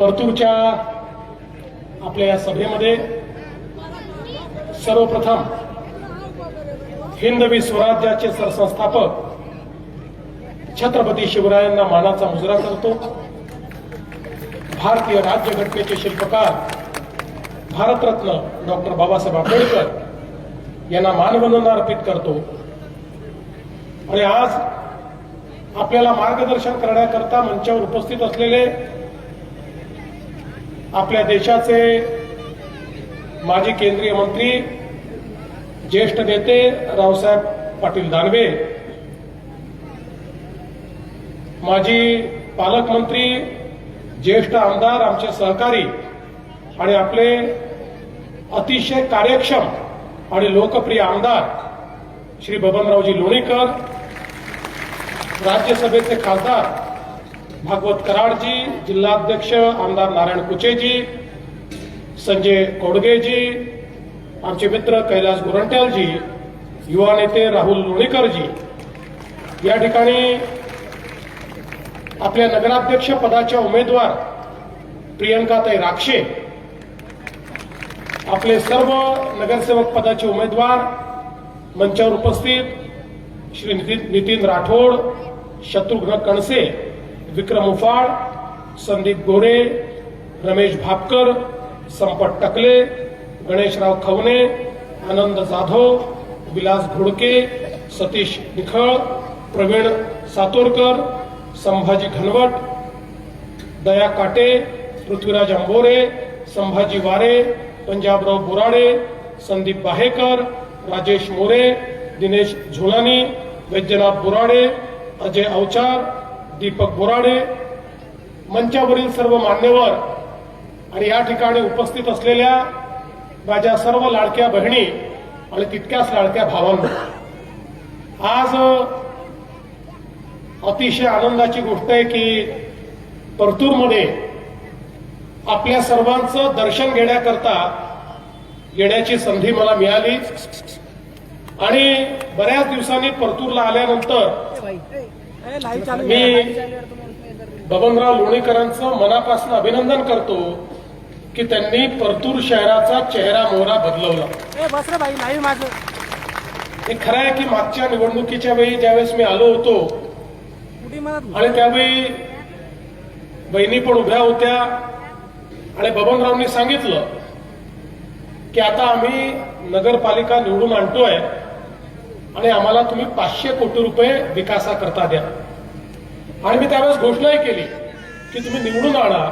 परतूरच्या आपल्या या सभेमध्ये सर्वप्रथम हिंदवी स्वराज्याचे सरसंस्थापक छत्रपती शिवरायांना मानाचा मुजरा करतो. भारतीय राज्यघटनेचे शिल्पकार भारतरत्न डॉक्टर बाबासाहेब आंबेडकर यांना मानवंदना अर्पित करतो. आणि आज आपल्याला मार्गदर्शन करण्याकरता मंचावर उपस्थित असलेले आपल्या देशाचे माजी केंद्रीय मंत्री ज्येष्ठ नेते रावसाहेब पाटील दानवे माजी पालकमंत्री ज्येष्ठ आमदार आमचे सहकारी आणि आपले अतिशय कार्यक्षम आणि लोकप्रिय आमदार श्री बबनरावजी लोणीकर राज्यसभेचे खासदार भागवत कराडजी जिल्हाध्यक्ष आमदार नारायण कुचेजी संजय कोडगेजी आमचे मित्र कैलास गुरंट्यालजी युवा नेते राहुल लोणीकरजी. या ठिकाणी आपल्या नगराध्यक्ष पदाच्या उमेदवार प्रियंकाताई राक्षे आपले सर्व नगरसेवक पदाचे उमेदवार मंचावर उपस्थित श्री नितीन नितीन राठोड शत्रुघ्न कणसे विक्रम उफाळ संदीप गोरे रमेश भापकर संपत टकले गणेशराव खवणे आनंद जाधव विलास घोडके सतीश निखळ प्रवीण सातोरकर संभाजी घनवट दया काटे पृथ्वीराज अंबोरे संभाजी वारे पंजाबराव बोराडे संदीप बाहेकर राजेश मोरे दिनेश झोलानी वैद्यनाथ बोराडे अजय अवचार दीपक बोराडे मंचावरील सर्व मान्यवर आणि या ठिकाणी उपस्थित असलेल्या माझ्या सर्व लाडक्या बहिणी आणि तितक्याच लाडक्या भावांना. आज अतिशय आनंदाची गोष्ट आहे की परतूरमध्ये आपल्या सर्वांचं दर्शन घेण्याकरता येण्याची संधी मला मिळाली. आणि बऱ्याच दिवसांनी परतूरला आल्यानंतर मी बबनराव लोणीकरांचं मनापासून अभिनंदन करतो की त्यांनी परतूर शहराचा चेहरा मोहरा बदलवला. ए बस रे भाई नाही माझं. हे खरं आहे की मागच्या निवडणुकीच्या वेळी ज्यावेळेस मी आलो होतो? आणि त्यावेळी बहिणी पण उभ्या होत्या. आणि बबनरावनी सांगितलं की आता आम्ही नगरपालिका निवडून आणतोय. आणि आम्हाला तुम्ही पाचशे कोटी रुपये विकासाकरता द्या. आणि मी त्यावेळेस घोषणाही केली की तुम्ही निवडून आणा.